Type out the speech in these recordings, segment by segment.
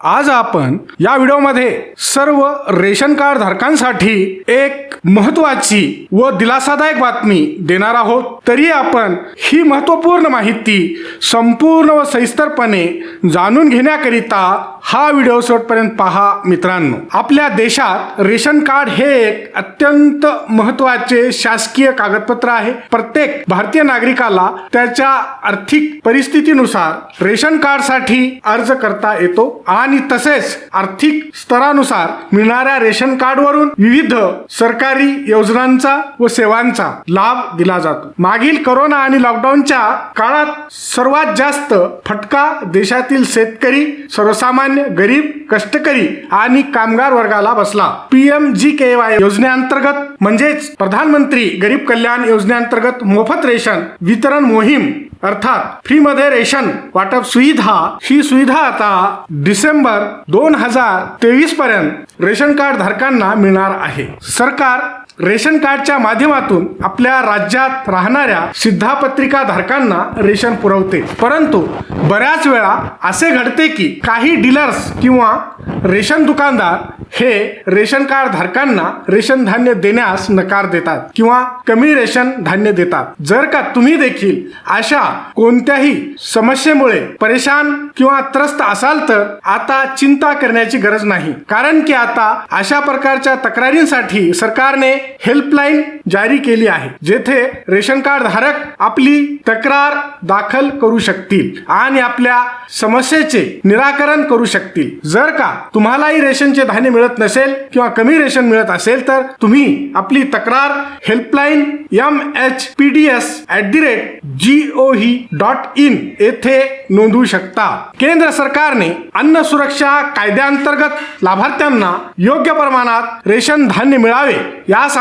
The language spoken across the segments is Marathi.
आज आपण या व्हिडिओमध्ये सर्व रेशन कार्ड धारकांसाठी एक महत्वाची व दिलासादायक बातमी देणार आहोत. तरी आपण ही महत्त्वपूर्ण माहिती संपूर्ण व सविस्तरपणे जाणून घेण्याकरिता हा व्हिडिओ शेवटपर्यंत पहा मित्रांनो. आपल्या देशात रेशन कार्ड हे एक अत्यंत महत्त्वाचे शासकीय कागदपत्र आहे. प्रत्येक भारतीय नागरिकाला त्याच्या आर्थिक परिस्थितीनुसार रेशन कार्डसाठी अर्ज करता येतो आणि तसेच आर्थिक स्तरानुसार मिळणाऱ्या रेशन कार्डवरून विविध सरकारी योजनांचा व सेवांचा लाभ दिला जातो. मागील करोना आणि लॉकडाऊनच्या काळात सर्वात जास्त फटका देशातील शेतकरी सर्वसामान्य गरीब कष्टकरी आणि कामगार वर्गाला बसला. पीएम जी के वाय योजनेअंतर्गत म्हणजेच प्रधानमंत्री गरीब कल्याण योजनेअंतर्गत मोफत रेशन वितरण मोहीम अर्थात फ्री मध्ये रेशन वाटप सुविधा ही सुविधा आता डिसेंबर दोन हजार तेवीस पर्यंत रेशन कार्ड धारकांना मिळणार आहे. सरकार रेशन कार्डच्या माध्यमातून आपल्या राज्यात राहणाऱ्या सिद्धापत्रिका धारकांना रेशन पुरवते. परंतु बऱ्याच वेळा असे घडते की काही डीलर्स किंवा रेशन दुकानदार हे रेशन कार्ड धारकांना रेशन धान्य देण्यास नकार देतात किंवा कमी रेशन धान्य देतात. जर का तुम्ही देखील अशा कोणत्याही समस्येमुळे परेशान किंवा त्रस्त असाल तर आता चिंता करण्याची गरज नाही. कारण की आता अशा प्रकारच्या तक्रारींसाठी सरकारने हेल्पलाईन जारी केली आहे जेथे रेशन कार्ड धारक आपली तक्रार दाखल करू शकतील आणि आपल्या समस्येचे निराकरण करू शकतील. जर का तुम्हालाही रेशनचे धान्य मिळत नसेल किंवा कमी रेशन मिळत असेल तर तुम्ही आपली तक्रार helpline M H P D S at the rate G O V dot in येथे नोंदवू शकता. केंद्र सरकारने अन्न सुरक्षा कायद्याअंतर्गत लाभार्थ्यांना योग्य प्रमाणात रेशन धान्य मिळावे यासाठी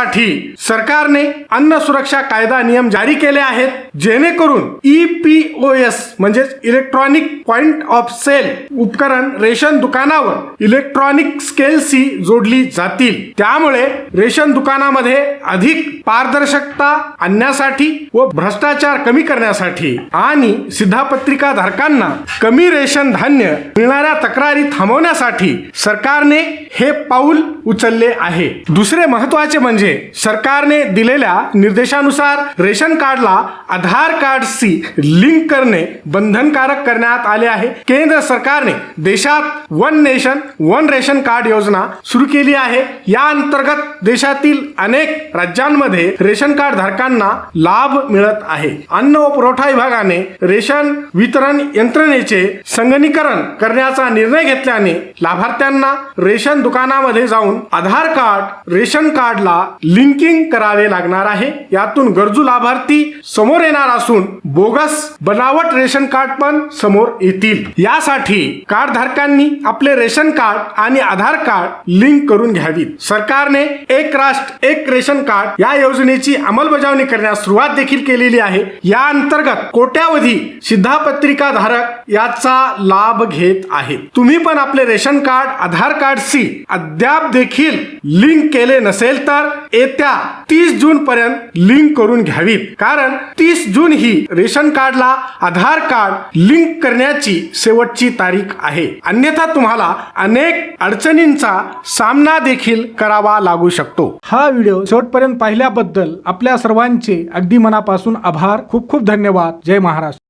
सरकारने अन्न सुरक्षा कायदा नियम जारी केले आहेत जेणेकरून ई पी ओ एस म्हणजेच इलेक्ट्रॉनिक पॉइंट ऑफ सेल उपकरण रेशन दुकानावर इलेक्ट्रॉनिक स्केलशी जोडली जातील. त्यामुळे रेशन दुकानामध्ये अधिक पारदर्शकता आणण्यासाठी व भ्रष्टाचार कमी करण्यासाठी आणि सिद्धापत्रिका धारकांना कमी रेशन धान्य मिळणाऱ्या तक्रारी थांबवण्यासाठी सरकारने हे पाऊल उचलले आहे. दुसरे महत्त्वाचे म्हणजे म्हणजे सरकारने दिलेल्या निर्देशानुसार रेशन कार्डला आधार कार्डशी लिंक करणे बंधनकारक करण्यात आले आहे. केंद्र सरकारने देशात one nation one ration card योजना सुरू केली आहे. या अंतर्गत देशातील अनेक राज्यांमध्ये रेशन कार्ड धारकांना लाभ मिळत आहे. अन्न व पुरवठा विभागाने रेशन वितरण यंत्रणेचे संगणीकरण करण्याचा निर्णय घेतल्याने लाभार्थ्यांना रेशन दुकानामध्ये जाऊन आधार कार्ड रेशन कार्डला लिंकिंग करावे लागणार आहे. यातून गरजू लाभार्थी समोर येणार असून बोगस बनावट रेशन कार्ड पण समोर येतील. यासाठी कार्ड धारकांनी आपले रेशन कार्ड आणि आधार कार्ड लिंक करून घ्यावीत. सरकारने एक राष्ट्र एक रेशन कार्ड या योजनेची अंमलबजावणी करण्यास सुरुवात देखील केलेली आहे. या अंतर्गत कोट्यावधी सिद्धापत्रिका धारक याचा लाभ घेत आहे तुम्ही पण आपले रेशन कार्ड आधार कार्डशी अद्याप देखील लिंक केले नसेल तर येत्या तीस जून पर्यंत लिंक करून घ्यावीत. कारण तीस जून ही रेशन कार्डला आधार कार्ड लिंक करण्याची शेवटची तारीख आहे. अन्यथा तुम्हाला अनेक अडचणींचा सामना देखील करावा लागू शकतो. हा व्हिडिओ शेवटपर्यंत पाहिल्याबद्दल आपल्या सर्वांचे अगदी मनापासून आभार. खूप खूप धन्यवाद. जय महाराष्ट्र.